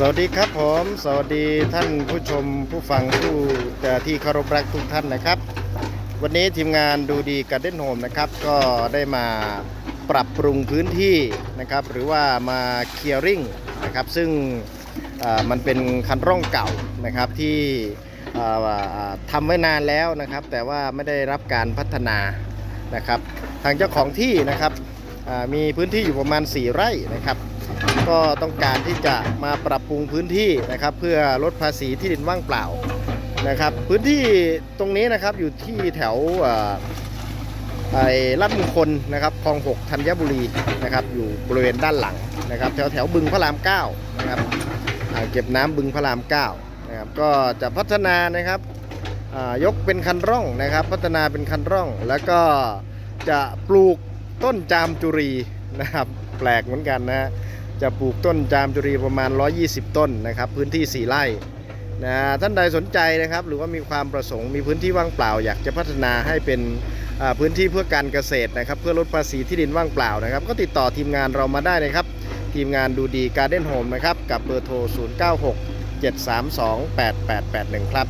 สวัสดีครับผม สวัสดีท่านผู้ชมผู้ฟังผู้แต่ที่เคารพรักทุกท่านนะครับ วันนี้ทีมงานดูดีการ์เด้นโฮมนะครับ ก็ได้มาปรับปรุงพื้นที่นะครับ หรือว่ามาเคลียร์ริงนะครับ ซึ่งมันเป็นคันร่องเก่านะครับที่ทำไว้นานแล้วนะครับ แต่ว่าไม่ได้รับการพัฒนานะครับ ทางเจ้าของที่นะครับมีพื้นที่อยู่ประมาณ 4 ไร่นะครับ ก็ต้องการที่จะมาปรับปรุงพื้นที่นะครับ เพื่อลดภาษีที่ดินว่างเปล่านะครับ พื้นที่ตรงนี้นะครับอยู่ที่แถวไอ้ลาดมงคลนะครับคลองหกธัญบุรีนะครับ อยู่บริเวณด้านหลังนะครับ แถวแถวบึงพระรามเก้านะครับเก็บน้ำบึงพระรามเก้านะครับ ก็จะพัฒนานะครับยกเป็นคันร่องนะครับ พัฒนาเป็นคันร่อง แล้วก็จะปลูกต้นจามจุรีนะครับ แปลกเหมือนกันนะฮะ จะปลูกต้นจามจุรีประมาณ 120 ต้นนะครับ พื้นที่ 4 ไร่นะท่านใดสนใจนะครับ หรือว่ามีความประสงค์มีพื้นที่ว่างเปล่า อยากจะพัฒนาให้เป็นพื้นที่เพื่อการเกษตรนะครับ เพื่อลดภาษีที่ดินว่างเปล่านะครับ ก็ติดต่อทีมงานเรามาได้นะครับ ทีมงานดูดีการ์เด้นโฮมนะครับ กับเบอร์โทร 096 732 8881 ครับ